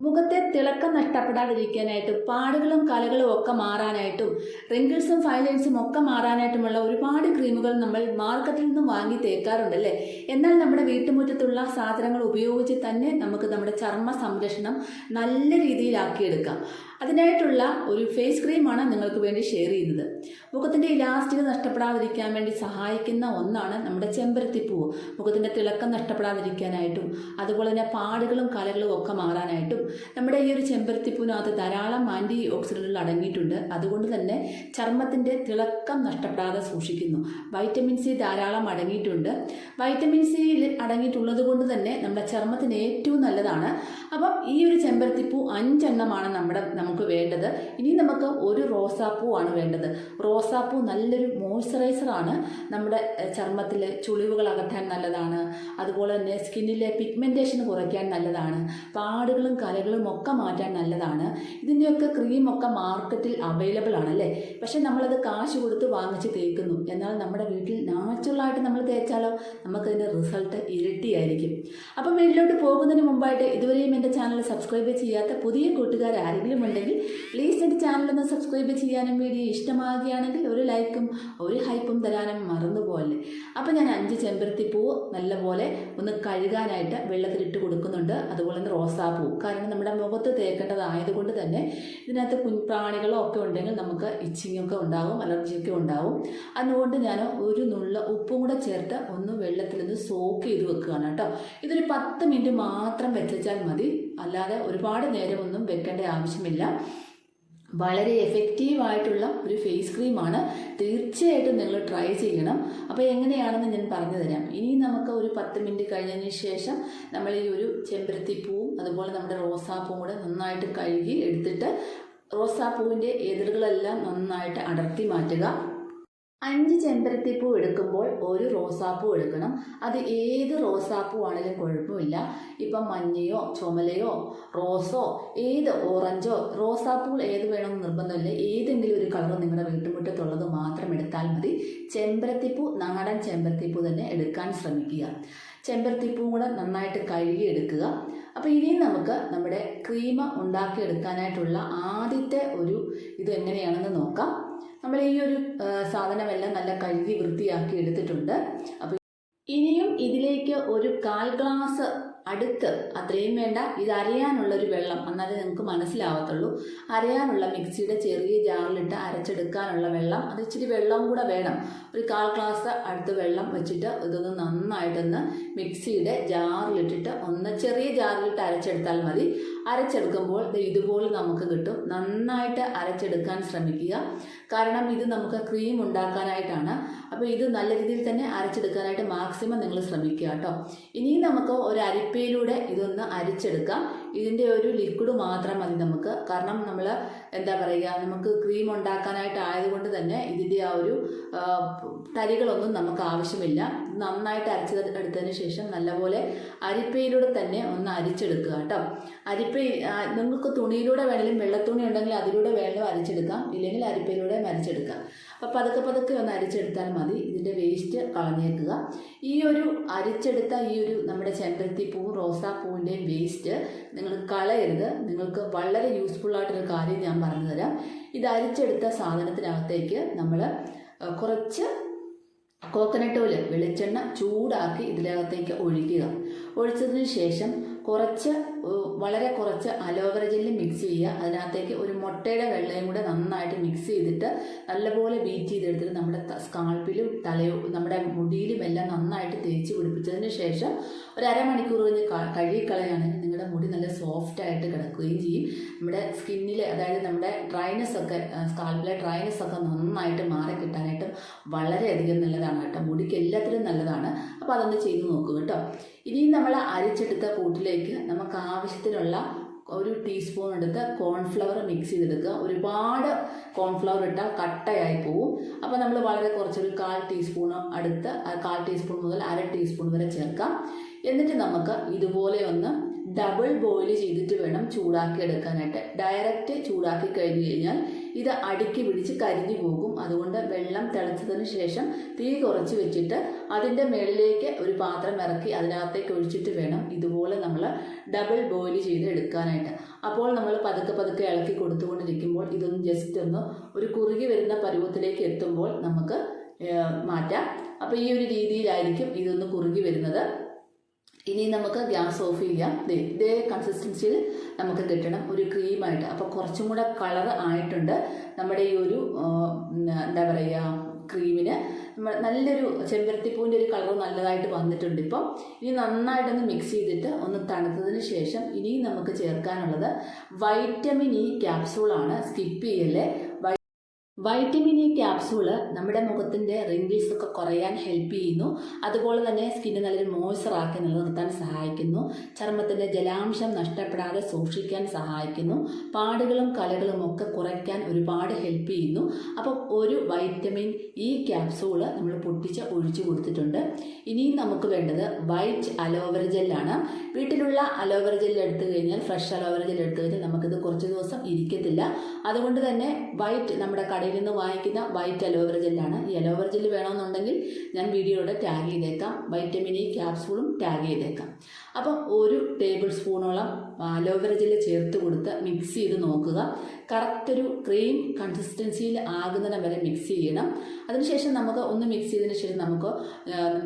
മുഖത്തെ തിളക്കം നഷ്ടപ്പെടാതിരിക്കാനായിട്ടും പാടുകളും കലകളും ഒക്കെ മാറാനായിട്ടും റിങ്കിൾസും ഫൈലൈൻസും ഒക്കെ മാറാനായിട്ടുമുള്ള ഒരുപാട് ക്രീമുകൾ നമ്മൾ മാർക്കറ്റിൽ നിന്നും വാങ്ങി തേക്കാറുണ്ടല്ലേ? എന്നാൽ നമ്മുടെ വീട്ടുമുറ്റത്തുള്ള സാധനങ്ങൾ ഉപയോഗിച്ച് തന്നെ നമുക്ക് നമ്മുടെ ചർമ്മ സംരക്ഷണം നല്ല രീതിയിലാക്കിയെടുക്കാം. അതിനായിട്ടുള്ള ഒരു ഫേസ് ക്രീമാണ് നിങ്ങൾക്ക് വേണ്ടി ഷെയർ ചെയ്യുന്നത്. മുഖത്തിന്റെ ഇലാസ്റ്റിക് നഷ്ടപ്പെടാതിരിക്കാൻ വേണ്ടി സഹായിക്കുന്ന ഒന്നാണ് നമ്മുടെ ചെമ്പരത്തിപ്പൂവ് മുഖത്തിന്റെ തിളക്കം നഷ്ടപ്പെടാതിരിക്കാനായിട്ടും അതുപോലെ തന്നെ പാടുകളും കലകളും ഒക്കെ മാറാനായിട്ടും നമ്മുടെ ഈ ഒരു ചെമ്പരത്തിപ്പൂവിനകത്ത് ധാരാളം ആന്റി ഓക്സിഡന്റുകൾ അടങ്ങിയിട്ടുണ്ട്. അതുകൊണ്ട് തന്നെ ചർമ്മത്തിന്റെ തിളക്കം നഷ്ടപ്പെടാതെ സൂക്ഷിക്കുന്നു. വൈറ്റമിൻ സി ധാരാളം അടങ്ങിയിട്ടുണ്ട്. വൈറ്റമിൻ സി അടങ്ങിയിട്ടുള്ളത് കൊണ്ട് തന്നെ നമ്മുടെ ചർമ്മത്തിന് ഏറ്റവും നല്ലതാണ്. അപ്പം ഈ ഒരു ചെമ്പരത്തിപ്പൂ അഞ്ചെണ്ണമാണ് നമ്മുടെ നമുക്ക് വേണ്ടത്. ഇനി നമുക്ക് ഒരു റോസാപ്പൂ ആണ് വേണ്ടത്. റോസാപ്പൂ നല്ലൊരു മോയ്സ്ചറൈസറാണ് നമ്മുടെ ചർമ്മത്തിലെ ചുളിവുകൾ അകറ്റാൻ നല്ലതാണ്. അതുപോലെ തന്നെ സ്കിന്നിലെ പിഗ്മെന്റേഷൻ കുറയ്ക്കാൻ നല്ലതാണ്. പാടുകളും കലകളും ഒക്കെ മാറ്റാൻ നല്ലതാണ്. ഇതിന്റെയൊക്കെ ക്രീമൊക്കെ മാർക്കറ്റിൽ അവൈലബിൾ ആണ് അല്ലേ? പക്ഷെ നമ്മളത് കാശ് കൊടുത്ത് വാങ്ങിച്ച് തേക്കുന്നു. എന്നാൽ നമ്മുടെ വീട്ടിൽ നാച്ചുറലായിട്ട് നമ്മൾ തേച്ചാലോ? നമുക്കതിന്റെ റിസൾട്ട് ഇരട്ടിയായിരിക്കും. അപ്പം വീട്ടിലോട്ട് പോകുന്നതിന് മുമ്പായിട്ട് ഇതുവരെയും എന്റെ ചാനൽ സബ്സ്ക്രൈബ് ചെയ്യാത്ത പുതിയ കൂട്ടുകാർ ആരെങ്കിലും ഉണ്ടെങ്കിൽ പ്ലീസ് എന്റെ ചാനൽ ഒന്ന് സബ്സ്ക്രൈബ് ചെയ്യാനും വീഡിയോ ഇഷ്ടമാകുകയാണെങ്കിൽ ഒരു ലൈക്കും ഒരു ഹൈപ്പും തരാനും മറന്നുപോലെ അപ്പം ഞാൻ അഞ്ച് ചെമ്പരത്തിപ്പൂ നല്ലപോലെ ഒന്ന് കഴുകാനായിട്ട് വെള്ളത്തിലിട്ട് കൊടുക്കുന്നുണ്ട്. അതുപോലെ തന്നെ റോസാപ്പൂ. കാരണം നമ്മുടെ മുഖത്ത് തേക്കേണ്ടതായതുകൊണ്ട് തന്നെ ഇതിനകത്ത് കുഞ്ഞ് പ്രാണികളോ ഒക്കെ ഉണ്ടെങ്കിൽ നമുക്ക് ഇച്ചിങ്ങൊക്കെ ഉണ്ടാവും അലർജിയൊക്കെ ഉണ്ടാവും. അതുകൊണ്ട് ഞാൻ ഒരു നുള്ള ഉപ്പും കൂടെ ചേർത്ത് ഒന്ന് വെള്ളത്തിൽ ഒന്ന് സോക്ക് ചെയ്ത് വെക്കുകയാണ് കേട്ടോ. ഇതൊരു പത്ത് മിനിറ്റ് മാത്രം വെച്ചാൽ മതി. അല്ലാതെ ഒരുപാട് നേരമൊന്നും വെക്കേണ്ട ആവശ്യമില്ല. വളരെ എഫക്റ്റീവായിട്ടുള്ള ഒരു ഫേസ് ക്രീമാണ് തീർച്ചയായിട്ടും നിങ്ങൾ ട്രൈ ചെയ്യണം. അപ്പോൾ എങ്ങനെയാണെന്ന് ഞാൻ പറഞ്ഞു തരാം ഇനി നമുക്ക് ഒരു പത്ത് മിനിറ്റ് കഴിഞ്ഞതിന് ശേഷം നമ്മൾ ഈ ഒരു ചെമ്പരത്തിപ്പൂവും അതുപോലെ നമ്മുടെ റോസാപ്പൂ കൂടെ നന്നായിട്ട് കഴുകി എടുത്തിട്ട് റോസാപ്പൂവിന്റെ എതിരുകളെല്ലാം നന്നായിട്ട് അടർത്തി മാറ്റുക. അഞ്ച് ചെമ്പരത്തിപ്പൂ എടുക്കുമ്പോൾ ഒരു റോസാപ്പൂ എടുക്കണം. അത് ഏത് റോസാപ്പൂ ആണെങ്കിലും കുഴപ്പമില്ല. ഇപ്പം മഞ്ഞയോ ചുമലയോ റോസോ ഏത് ഓറഞ്ചോ റോസാപ്പൂ ഏത് വേണമെന്ന് നിർബന്ധമില്ല. ഏതെങ്കിലും ഒരു കളർ നിങ്ങളുടെ വീട്ടുമുറ്റത്തുള്ളത് മാത്രം എടുത്താൽ മതി. ചെമ്പരത്തിപ്പൂ നാടൻ ചെമ്പരത്തിപ്പൂ തന്നെ എടുക്കാൻ ശ്രമിക്കുക. ചെമ്പരത്തിപ്പൂ കൂടെ നന്നായിട്ട് കഴുകി എടുക്കുക അപ്പോൾ ഇനിയും നമുക്ക് നമ്മുടെ ക്രീമ ഉണ്ടാക്കിയെടുക്കാനായിട്ടുള്ള ആദ്യത്തെ ഒരു ഇത് എങ്ങനെയാണെന്ന് നോക്കാം. നമ്മൾ ഈ ഒരു സാധനമെല്ലാം നല്ല കഴുകി വൃത്തിയാക്കി എടുത്തിട്ടുണ്ട്. അപ്പോൾ ഇനിയും ഇതിലേക്ക് ഒരു കാൽ ഗ്ലാസ് അടുത്ത് അത്രയും വേണ്ട. ഇത് അരയാനുള്ള ഒരു വെള്ളം എന്നാലേ നിങ്ങൾക്ക് മനസ്സിലാവത്തുള്ളൂ. അരയാനുള്ള മിക്സിയുടെ ചെറിയ ജാറിലിട്ട് അരച്ചെടുക്കാനുള്ള വെള്ളം അത് ഇച്ചിരി വെള്ളം കൂടെ വേണം. ഒരു കാൽ ഗ്ലാസ് അടുത്ത് വെള്ളം വെച്ചിട്ട് ഇതൊന്ന് നന്നായിട്ടൊന്ന് മിക്സിയുടെ ജാറിലിട്ടിട്ട് ഒന്ന് ചെറിയ ജാറിലിട്ട് അരച്ചെടുത്താൽ മതി. അരച്ചെടുക്കുമ്പോൾ ഇതുപോലെ നമുക്ക് കിട്ടും. നന്നായിട്ട് അരച്ചെടുക്കാൻ ശ്രമിക്കുക. കാരണം ഇത് നമുക്ക് ക്രീം ഉണ്ടാക്കാനായിട്ടാണ്. അപ്പോൾ ഇത് നല്ല രീതിയിൽ തന്നെ അരച്ചെടുക്കാനായിട്ട് മാക്സിമം നിങ്ങൾ ശ്രമിക്കുക കേട്ടോ. ഇനിയും നമുക്ക് ഒരു അരിപ്പയിലൂടെ ഇതൊന്ന് അരിച്ചെടുക്കാം. ഇതിന്റെ ഒരു ലിക്വിഡ് മാത്രം മതി നമുക്ക്. കാരണം നമ്മൾ എന്താ പറയുക നമുക്ക് ക്രീം ഉണ്ടാക്കാനായിട്ട് ആയതുകൊണ്ട് തന്നെ ഇതിന്റെ ആ ഒരു തരികളൊന്നും നമുക്ക് ആവശ്യമില്ല. നന്നായിട്ട് അരച്ചത് എടുത്തതിന് ശേഷം നല്ലപോലെ അരിപ്പയിലൂടെ തന്നെ ഒന്ന് അരിച്ചെടുക്കുക കേട്ടോ. അരിപ്പ നിങ്ങൾക്ക് തുണിയിലൂടെ വേണമെങ്കിലും വെള്ളത്തുണി ഉണ്ടെങ്കിൽ അതിലൂടെ വേണമെങ്കിലും അരിച്ചെടുക്കാം. ഇല്ലെങ്കിൽ അരിപ്പയിലൂടെ അരിച്ചെടുക്കാം അപ്പോൾ പതുക്കെ പതുക്കെ ഒന്ന് അരിച്ചെടുത്താൽ മതി. ഇതിന്റെ വേസ്റ്റ് കളഞ്ഞേക്കുക. ഈ ഒരു അരിച്ചെടുത്ത ഈ ഒരു നമ്മുടെ ചെമ്പരത്തി പൂ റോസാപ്പൂവിന്റെയും വേസ്റ്റ് നിങ്ങൾ കളയരുത്. നിങ്ങൾക്ക് വളരെ യൂസ്ഫുൾ ആയിട്ടൊരു കാര്യം ഞാൻ പറഞ്ഞുതരാം. ഇത് അരിച്ചെടുത്ത സാധനത്തിനകത്തേക്ക് നമ്മൾ കുറച്ച് കോക്കനട്ട് ഓയിൽ വെളിച്ചെണ്ണ ചൂടാക്കി ഇതിനകത്തേക്ക് ഒഴിക്കുക. ഒഴിച്ചതിന് ശേഷം കുറച്ച് വളരെ കുറച്ച് അലോവേര ജെല്ലി മിക്സ് ചെയ്യുക. അതിനകത്തേക്ക് ഒരു മുട്ടയുടെ വെള്ളയും കൂടെ നന്നായിട്ട് മിക്സ് ചെയ്തിട്ട് നല്ലപോലെ ബീറ്റ് ചെയ്തെടുത്തിട്ട് നമ്മുടെ സ്കാൾപ്പിലും തലയും നമ്മുടെ മുടിയിലും എല്ലാം നന്നായിട്ട് തേച്ച് പിടിപ്പിച്ചതിന് ശേഷം ഒരു അരമണിക്കൂർ കഴിഞ്ഞ് കഴുകിക്കളയാണെങ്കിൽ നിങ്ങളുടെ മുടി നല്ല സോഫ്റ്റ് ആയിട്ട് കിടക്കുകയും ചെയ്യും. നമ്മുടെ സ്കിന്നിലെ അതായത് നമ്മുടെ ഡ്രൈനസ് ഒക്കെ സ്കാൾപ്പിലെ ഡ്രൈനസ് ഒക്കെ നന്നായിട്ട് മാറി കിട്ടാനായിട്ട് വളരെയധികം നല്ലതാണ് കേട്ടോ. മുടിക്ക് എല്ലാത്തിനും നല്ലതാണ്. അപ്പോൾ അതൊന്ന് ചെയ്ത് നോക്കുക കേട്ടോ. ഇനിയും നമ്മൾ അരിച്ചെടുത്ത കൂട്ടിലേക്ക് നമുക്ക് ആവശ്യത്തിനുള്ള ഒരു ടീസ്പൂൺ എടുത്ത് കോൺഫ്ലവർ മിക്സ് ചെയ്തെടുക്കുക. ഒരുപാട് കോൺഫ്ലവർ ഇട്ടാൽ കട്ടയായി പോവും. അപ്പോൾ നമ്മൾ വളരെ കുറച്ചൊരു കാൽ ടീസ്പൂൺ അടുത്ത് കാൽ ടീസ്പൂൺ മുതൽ അര ടീസ്പൂൺ വരെ ചേർക്കാം. എന്നിട്ട് നമുക്ക് ഇതുപോലെ ഒന്ന് ഡബിൾ ബോയിൽ ചെയ്തിട്ട് വേണം ചൂടാക്കി എടുക്കാനായിട്ട് ഡയറക്റ്റ് ചൂടാക്കി കഴിഞ്ഞു കഴിഞ്ഞാൽ ഇത് അടുക്കി പിടിച്ച് കരിഞ്ഞു പോകും. അതുകൊണ്ട് വെള്ളം തിളച്ചതിന് ശേഷം തീ കുറച്ച് വെച്ചിട്ട് അതിന്റെ മുകളിലേക്ക് ഒരു പാത്രം ഇറക്കി അതിനകത്തേക്ക് ഒഴിച്ചിട്ട് വേണം ഇതുപോലെ നമ്മൾ ഡബിൾ ബോയിൽ ചെയ്ത് എടുക്കാനായിട്ട്. അപ്പോൾ നമ്മൾ പതുക്കെ പതുക്കെ ഇളക്കി കൊടുത്തുകൊണ്ടിരിക്കുമ്പോൾ ഇതൊന്ന് ജസ്റ്റ് ഒന്ന് ഒരു കുറുകി വരുന്ന പരുവത്തിലേക്ക് എത്തുമ്പോൾ നമുക്ക് മാറ്റാം. അപ്പോൾ ഈ ഒരു രീതിയിലായിരിക്കും ഇതൊന്ന് കുറുകി വരുന്നത്. ഇനി നമുക്ക് ഗ്യാസ് ഓഫ് ചെയ്യാം. ഇതേ കൺസിസ്റ്റൻസിയിൽ നമുക്ക് കിട്ടണം ഒരു ക്രീമായിട്ട് അപ്പോൾ കുറച്ചും കൂടെ കളർ ആയിട്ടുണ്ട്. നമ്മുടെ ഈ ഒരു എന്താ പറയുക ക്രീമിന് നല്ലൊരു ചെമ്പരത്തിപ്പൂവിന്റെ ഒരു കളർ നല്ലതായിട്ട് വന്നിട്ടുണ്ട് ഇപ്പം. ഇനി നന്നായിട്ടൊന്ന് മിക്സ് ചെയ്തിട്ട് ഒന്ന് തണുത്തതിന് ശേഷം ഇനിയും നമുക്ക് ചേർക്കാനുള്ളത് വൈറ്റമിൻ ഇ ക്യാപ്സൂളാണ് സ്കിപ്പ് ചെയ്യല്ലേ? വൈറ്റമിൻ ഇ ക്യാപ്സൂൾ നമ്മുടെ മുഖത്തിന്റെ റിങ്കിൾസ് ഒക്കെ കുറയാൻ ഹെൽപ്പ് ചെയ്യുന്നു. അതുപോലെ തന്നെ സ്കിന്ന് നല്ലൊരു മോയ്സ്ചറാക്കി നിലനിർത്താൻ സഹായിക്കുന്നു. ചർമ്മത്തിന്റെ ജലാംശം നഷ്ടപ്പെടാതെ സൂക്ഷിക്കാൻ സഹായിക്കുന്നു. പാടുകളും കലകളും ഒക്കെ കുറയ്ക്കാൻ ഒരുപാട് ഹെൽപ്പ് ചെയ്യുന്നു. അപ്പോൾ ഒരു വൈറ്റമിൻ ഇ ക്യാപ്സൂൾ നമ്മൾ പൊട്ടിച്ച് ഒഴിച്ചു കൊടുത്തിട്ടുണ്ട്. ഇനിയും നമുക്ക് വേണ്ടത് വൈറ്റ് അലോവെറ ജെല്ലാണ്. വീട്ടിലുള്ള അലോവെറ ജെല്ല് എടുത്തു കഴിഞ്ഞാൽ ഫ്രഷ് അലോവെറ ജെല്ല് എടുത്തു കഴിഞ്ഞാൽ നമുക്കിത് കുറച്ച് ദിവസം ഇരിക്കത്തില്ല. അതുകൊണ്ട് തന്നെ വൈറ്റ് നമ്മുടെ കടയിൽ നിന്ന് വാങ്ങിക്കുന്ന വൈറ്റ് അലോവെറ ജെല്ലാണ് ഈ അലോവെറ ജെല്ല് വേണമെന്നുണ്ടെങ്കിൽ ഞാൻ വീഡിയോയുടെ ടാഗ് ചെയ്തേക്കാം. വൈറ്റമിൻ ഇ ക്യാപ്സൂളും ടാഗ് ചെയ്തേക്കാം. അപ്പം ഒരു ടേബിൾ സ്പൂണോളം അലോവര ജെല്ല് ചേർത്ത് കൊടുത്ത് മിക്സ് ചെയ്ത് നോക്കുക. കറക്റ്റ് ഒരു ക്രീം കൺസിസ്റ്റൻസിയിൽ ആകുന്നിടം വരെ മിക്സ് ചെയ്യണം. അതിനുശേഷം നമുക്ക് ഒന്ന് മിക്സ് ചെയ്തതിന് ശേഷം നമുക്ക്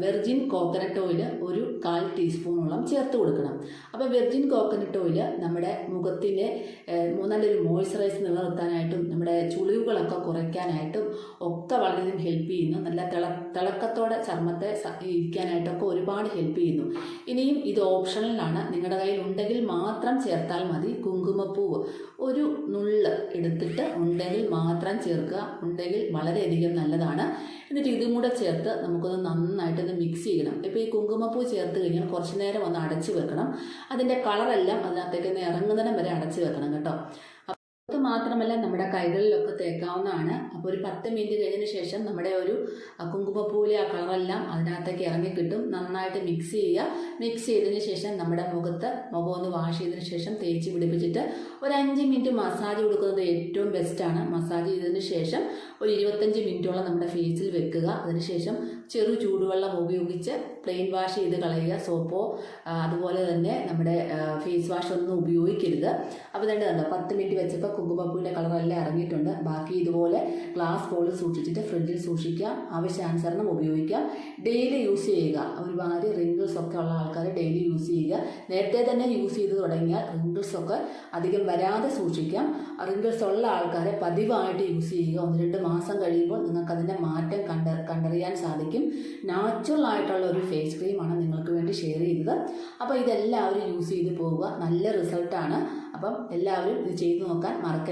വെർജിൻ കോക്കനട്ട് ഓയിൽ ഒരു കാൽ ടീസ്പൂണോളം ചേർത്ത് കൊടുക്കണം. അപ്പോൾ വെർജിൻ കോക്കനട്ട് ഓയിൽ നമ്മുടെ മുഖത്തിന്റെ നല്ലൊരു മോയ്സ്ചറൈസ് നിലനിർത്താനായിട്ടും നമ്മുടെ ചുളിവുകളൊക്കെ കുറയ്ക്കാനായിട്ടും ഒക്കെ വളരെയധികം ഹെൽപ്പ് ചെയ്യുന്നു. നല്ല തിള തിളക്കത്തോടെ ചർമ്മത്തെ ഇരിക്കാനായിട്ടൊക്കെ ഒരുപാട് ഹെൽപ്പ് ചെയ്യുന്നു. ഇനിയും ഇത് ഓപ്ഷണലാണ് നിങ്ങളുടെ കയ്യിൽ ഉണ്ടെങ്കിൽ മാത്രം ചേർത്താൽ മതി കുങ്കുമപ്പൂവ്. ഒരു നുള്ള് എടുത്തിട്ട് ഉണ്ടെങ്കിൽ മാത്രം ചേർക്കുക. ഉണ്ടെങ്കിൽ വളരെയധികം നല്ലതാണ്. എന്നിട്ട് ഇതും കൂടെ ചേർത്ത് നമുക്കൊന്ന് നന്നായിട്ടൊന്ന് മിക്സ് ചെയ്യണം. ഇപ്പോൾ ഈ കുങ്കുമപ്പൂ ചേർത്ത് കഴിഞ്ഞാൽ കുറച്ച് നേരം ഒന്ന് അടച്ചു വെക്കണം. അതിന്റെ കളറെല്ലാം അതിനകത്തേക്ക് ഇറങ്ങുന്നതിനും വരെ അടച്ചു വെക്കണം കേട്ടോ. മാത്രമല്ല നമ്മുടെ കൈകളിലൊക്കെ തേക്കാവുന്നതാണ്. അപ്പോൾ ഒരു പത്ത് മിനിറ്റ് കഴിഞ്ഞതിന് ശേഷം നമ്മുടെ ഒരു കുങ്കുമപ്പൂവിലെ ആ കളറെല്ലാം അതിനകത്തേക്ക് ഇറങ്ങി കിട്ടും. നന്നായിട്ട് മിക്സ് ചെയ്യുക. മിക്സ് ചെയ്തതിന് ശേഷം നമ്മുടെ മുഖത്ത് മുഖം ഒന്ന് വാഷ് ചെയ്തതിന് ശേഷം തേച്ച് പിടിപ്പിച്ചിട്ട് ഒരു അഞ്ച് മിനിറ്റ് മസാജ് കൊടുക്കുന്നത് ഏറ്റവും ബെസ്റ്റാണ് മസാജ് ചെയ്തതിന് ശേഷം ഒരു ഇരുപത്തഞ്ച് മിനിറ്റോളം നമ്മുടെ ഫേസിൽ വെക്കുക. അതിനുശേഷം ചെറു ചൂടുവെള്ളം ഉപയോഗിച്ച് പ്ലെയിൻ വാഷ് ചെയ്ത് കളയുക. സോപ്പോ അതുപോലെ തന്നെ നമ്മുടെ ഫേസ് വാഷ് ഒന്നും ഉപയോഗിക്കരുത്. അപ്പോൾ തന്നെ കണ്ടോ പത്ത് മിനിറ്റ് വെച്ചപ്പോൾ കുങ്കുമപ്പൂവിന്റെ കളറെല്ലാം ഇറങ്ങിയിട്ടുണ്ട്. ബാക്കി ഇതുപോലെ ഗ്ലാസ് ബോളിൽ സൂക്ഷിച്ചിട്ട് ഫ്രിഡ്ജിൽ സൂക്ഷിക്കാം. ആവശ്യാനുസരണം ഉപയോഗിക്കാം. ഡെയിലി യൂസ് ചെയ്യുക. ഒരുപാട് റിങ്കിൾസ് ഒക്കെ ഉള്ള ആൾക്കാർ ഡെയിലി യൂസ് ചെയ്യുക. നേരത്തെ തന്നെ യൂസ് ചെയ്ത് തുടങ്ങിയാൽ റിങ്കിൾസ് ഒക്കെ അധികം വരാതെ സൂക്ഷിക്കാം. റിങ്കിൾസ് ഉള്ള ആൾക്കാരെ പതിവായിട്ട് യൂസ് ചെയ്യുക. ഒന്ന് രണ്ട് മാസം കഴിയുമ്പോൾ നിങ്ങൾക്ക് അതിന്റെ മാറ്റം കണ്ട കണ്ടറിയാൻ സാധിക്കും. നാച്ചുറൽ ആയിട്ടുള്ള ഒരു ഫേസ് ക്രീമാണ് നിങ്ങൾക്ക് വേണ്ടി ഷെയർ ചെയ്തത്. അപ്പോൾ ഇതെല്ലാവരും യൂസ് ചെയ്ത് പോവുക. നല്ല റിസൾട്ടാണ് അപ്പം എല്ലാവരും ഇത് ചെയ്തു നോക്കാൻ മറക്കല്ല.